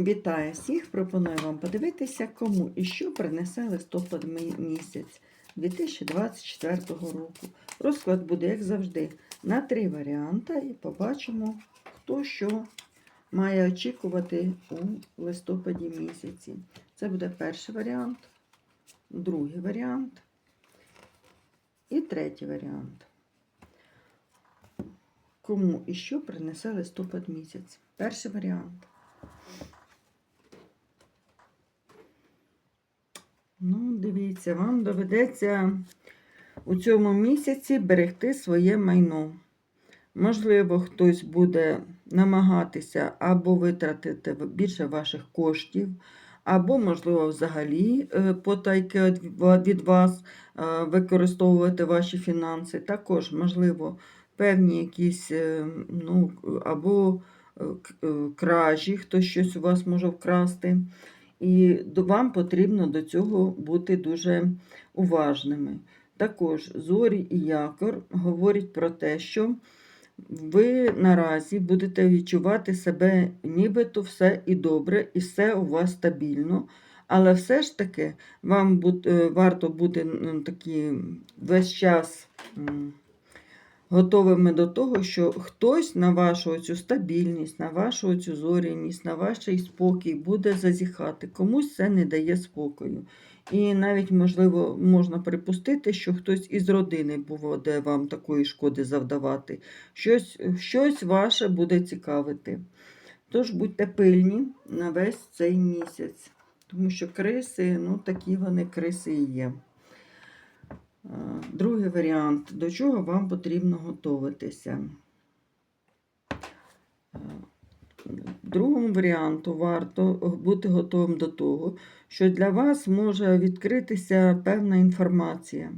Вітаю всіх! Пропоную вам подивитися, кому і що принесе листопад місяць 2024 року. Розклад буде, як завжди, на три варіанти, і побачимо, хто що має очікувати у листопаді місяці. Це буде перший варіант, другий варіант і третій варіант. Кому і що принесе листопад місяць? Перший варіант. Ну, дивіться, вам доведеться у цьому місяці берегти своє майно. Можливо, хтось буде намагатися або витратити більше ваших коштів, або, можливо, взагалі е, потайки від вас е, використовувати ваші фінанси. Також, можливо, певні якісь е, ну, або кражі, хтось щось у вас може вкрасти. І вам потрібно до цього бути дуже уважними. Також зорі і якор говорять про те, що ви наразі будете відчувати себе нібито все і добре, і все у вас стабільно. Але все ж таки вам е, варто бути такі весь час готовими до того, що хтось на вашу цю стабільність, на вашу цю зоряність, на ваш спокій буде зазіхати. Комусь це не дає спокою. І навіть, можливо, можна припустити, що хтось із родини буде вам такої шкоди завдавати. Щось, щось ваше буде цікавити. Тож будьте пильні на весь цей місяць, тому що криси, ну такі вони криси і є. Е, Другий варіант. До чого вам потрібно готуватися? Е, Другому варіанту варто бути готовим до того, що для вас може відкритися певна інформація.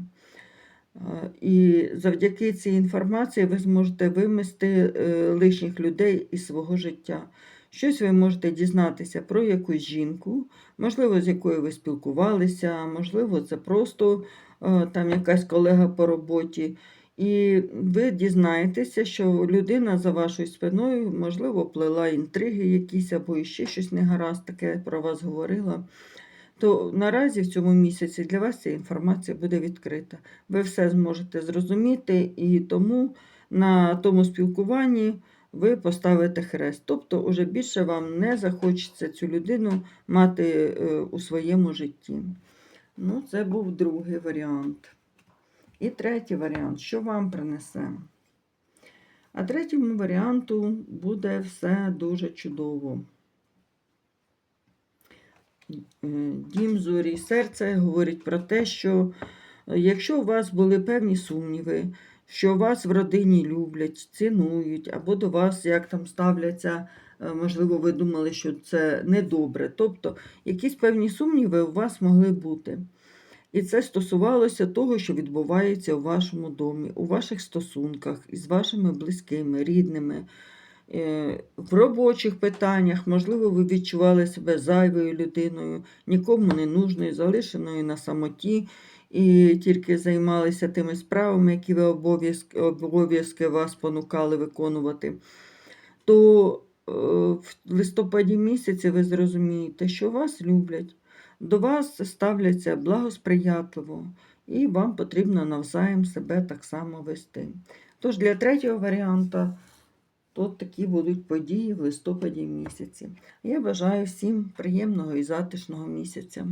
Е, І завдяки цій інформації ви зможете вимести лишніх людей із свого життя. Щось ви можете дізнатися про якусь жінку, можливо, з якою ви спілкувалися, можливо, це просто е, там якась колега по роботі. І ви дізнаєтеся, що людина за вашою спиною, можливо, плела інтриги якісь або ще щось негаразд таке про вас говорила. То наразі в цьому місяці для вас ця інформація буде відкрита. Ви все зможете зрозуміти, і тому на тому спілкуванні ви поставите хрест. Тобто, уже більше вам не захочеться цю людину мати е, у своєму житті. Ну, це був другий варіант. І третій варіант, що вам принесе? А третьому варіанту буде все дуже чудово. Е, Дім зорі серце говорить про те, що е, якщо у вас були певні сумніви, що вас в родині люблять, цінують, або до вас як там ставляться, е, можливо, ви думали, що це недобре. Тобто якісь певні сумніви у вас могли бути. І це стосувалося того, що відбувається у вашому домі, у ваших стосунках із вашими близькими, рідними. Е, В робочих питаннях, можливо, ви відчували себе зайвою людиною, нікому не нужною, залишеною на самоті, і тільки займалися тими справами, які ви обов'язки, вас понукали виконувати. То е, в листопаді місяці ви зрозумієте, що вас люблять, до вас ставляться благосприятливо, і вам потрібно навзаєм себе так само вести. Тож для третього варіанта тут такі будуть події в листопаді місяці. Я бажаю всім приємного і затишного місяця.